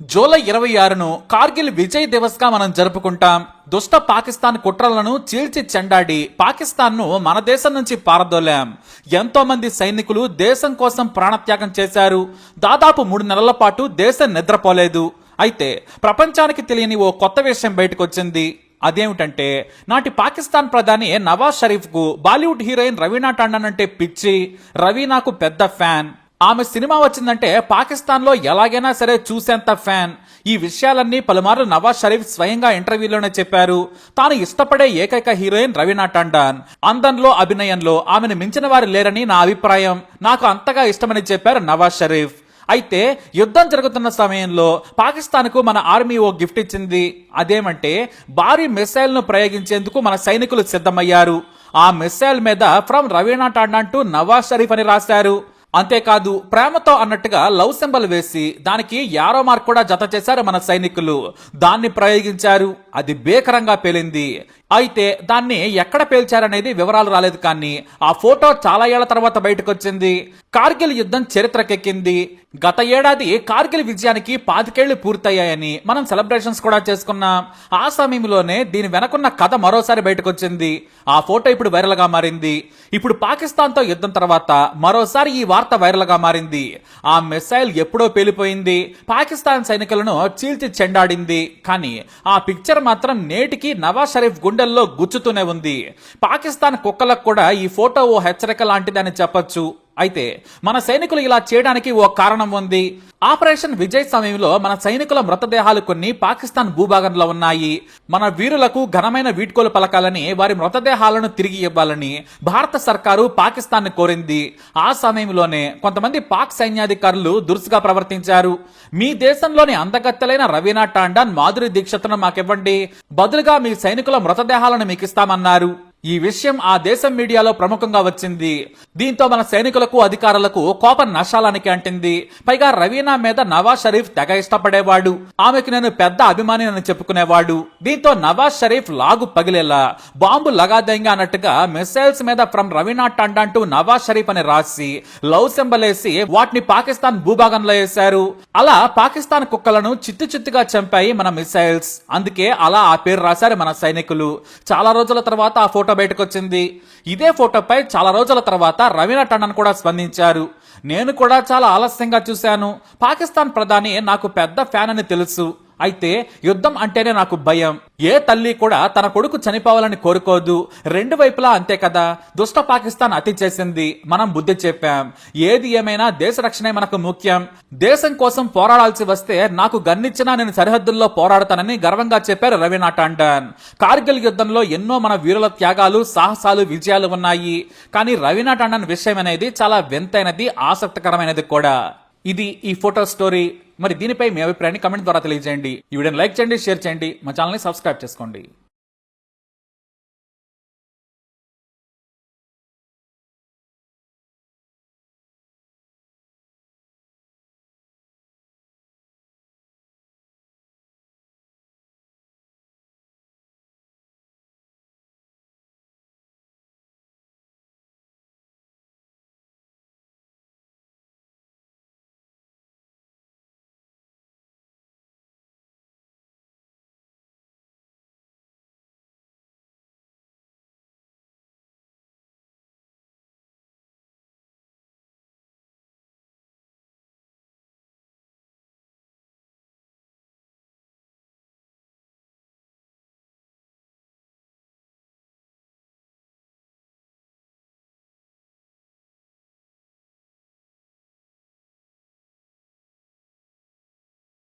July ఇరవై ఆరును కార్గిల్ విజయ్ దివస్గా మనం జరుపుకుంటాం. దుష్ట పాకిస్తాన్ కుట్రలను చీల్చి చెండాడి పాకిస్తాన్ను మన దేశం నుంచి పారదోలాం. ఎంతో మంది సైనికులు దేశం కోసం ప్రాణత్యాగం చేశారు. దాదాపు మూడు నెలల పాటు దేశం నిద్రపోలేదు. అయితే ప్రపంచానికి తెలియని ఓ కొత్త విషయం బయటకొచ్చింది. అదేమిటంటే నాటి పాకిస్తాన్ ప్రధాని నవాజ్ షరీఫ్కు బాలీవుడ్ హీరోయిన్ రవీనా టండన్ అంటే పిచ్చి. రవీనాకు పెద్ద ఫ్యాన్. ఆమె సినిమా వచ్చిందంటే పాకిస్తాన్లో ఎలాగైనా సరే చూసేంత ఫ్యాన్. ఈ విషయాలన్నీ పలుమార్లు నవాజ్ షరీఫ్ స్వయంగా ఇంటర్వ్యూలోనే చెప్పారు. తాను ఇష్టపడే ఏకైక హీరోయిన్ రవీనా టండన్ అందంలో అభినయంలో ఆమెను మించిన వారు లేరని నా అభిప్రాయం. నాకు అంతగా ఇష్టమని చెప్పారు నవాజ్ షరీఫ్. అయితే యుద్ధం జరుగుతున్న సమయంలో పాకిస్తాన్కు మన ఆర్మీ ఓ గిఫ్ట్ ఇచ్చింది. అదేమంటే భారీ మిసైల్ను ప్రయోగించేందుకు మన సైనికులు సిద్ధమయ్యారు. ఆ మిసైల్ మీద ఫ్రమ్ రవీనా టాండాన్ టు నవాజ్ షరీఫ్ అని రాశారు. అంతేకాదు ప్రేమతో అన్నట్టుగా లవ్ సింబల్ వేసి దానికి యారో మార్క్ కూడా జత చేశారు మన సైనికులు. దాన్ని ప్రయోగించారు. అది భీకరంగా పేలింది. అయితే దాన్ని ఎక్కడ పేల్చారనేది వివరాలు రాలేదు కానీ ఆ ఫోటో చాలా ఏళ్ళ తర్వాత బయటకు వచ్చింది కార్గిల్ యుద్ధం చరిత్రకెక్కింది. గత ఏడాది కార్గిల్ విజయానికి పాతికేళ్ళు పూర్తయ్యాయని మనం సెలబ్రేషన్స్ కూడా చేసుకున్నాం. ఆ సమయంలోనే దీని వెనకున్న కథ మరోసారి బయటకు వచ్చింది ఆ ఫోటో ఇప్పుడు వైరల్గా మారింది. ఇప్పుడు పాకిస్తాన్తో యుద్ధం తర్వాత మరోసారి ఈ వార్త వైరల్గా మారింది. ఆ మిసైల్ ఎప్పుడో పేలిపోయింది. పాకిస్తాన్ సైనికులను చీల్చి చెండాడింది. కానీ ఆ పిక్చర్ మాత్రం నేటికి నవాజ్ షరీఫ్ గుండెల్లో గుచ్చుతూనే ఉంది. పాకిస్తాన్ కుక్కలకు కూడా ఈ ఫోటో ఓ హెచ్చరిక లాంటిదని చెప్పొచ్చు. అయితే మన సైనికులు ఇలా చేయడానికి ఓ కారణం ఉంది. ఆపరేషన్ విజయ్ సమయంలో మన సైనికుల మృతదేహాలు కొన్ని పాకిస్తాన్ భూభాగంలో ఉన్నాయి. మన వీరులకు ఘనమైన వీడ్కోలు పలకాలని వారి మృతదేహాలను తిరిగి ఇవ్వాలని భారత సర్కారు పాకిస్తాన్ కోరింది. ఆ సమయంలోనే కొంతమంది పాక్ సైన్యాధికారులు దురుసుగా ప్రవర్తించారు. మీ దేశంలోని అందగత్తెలైన రవీనా టాండన్ మాధురి దీక్షతను మాకివ్వండి. బదులుగా మీ సైనికుల మృతదేహాలను మీకు ఇస్తామన్నారు ఈ విషయం ఆ దేశం మీడియాలో ప్రముఖంగా వచ్చింది. దీంతో మన సైనికులకు అధికారులకు కోపం నష్టాలానికి అంటింది. పైగా రవీనా మీద నవాజ్ షరీఫ్ తెగ ఇష్టపడేవాడు. ఆమెకు నేను పెద్ద అభిమాని అని చెప్పుకునేవాడు. దీంతో నవాజ్ షరీఫ్ లాగు పగిలేలా. బాంబు లగాదెంగా అన్నట్టుగా మిసైల్స్ మీద ఫ్రమ్ రవీనా టండాన్ టు నవాజ్ షరీఫ్ అని రాసి లవ్ సింబల్ వేసి వాటిని పాకిస్తాన్ భూభాగంలో వేశారు. అలా పాకిస్తాన్ కుక్కలను చిత్తు చిత్తుగా చంపాయి మన మిసైల్స్. అందుకే అలా ఆ పేరు రాశారు మన సైనికులు. చాలా రోజుల తర్వాత ఆ ఫోటో ఫోటో బయటకు వచ్చింది ఇదే ఫోటోపై చాలా రోజుల తర్వాత రవీనా టండన్ కూడా స్పందించారు. నేను కూడా చాలా ఆలస్యంగా చూశాను. పాకిస్తాన్ ప్రధాని నాకు పెద్ద ఫ్యాన్ అని తెలుసు. అయితే యుద్ధం అంటేనే నాకు భయం. ఏ తల్లి కూడా తన కొడుకు చనిపోవాలని కోరుకోదు. రెండు వైపులా అంతే కదా. దుష్ట పాకిస్తాన్ అతి చేసింది. మనం బుద్ధి చెప్పాం. ఏది ఏమైనా దేశ రక్షణే మనకు ముఖ్యం. దేశం కోసం పోరాడాల్సి వస్తే నాకు గన్నిచ్చినా నేను సరిహద్దుల్లో పోరాడతానని గర్వంగా చెప్పారు రవీనా టాండన్ కార్గిల్ యుద్ధంలో ఎన్నో మన వీరుల త్యాగాలు సాహసాలు విజయాలు ఉన్నాయి. కానీ రవీనా టాండన్ విషయం అనేది చాలా వింతైనది ఆసక్తికరమైనది కూడా. ఇది ఈ ఫోటో స్టోరీ. మరి దీనిపై మీ అభిప్రాయాన్ని కమెంట్ ద్వారా తెలియజేయండి. ఈ వీడియోని లైక్ చేయండి షేర్ చేయండి. మా ఛానల్ని సబ్స్క్రైబ్ చేసుకోండి.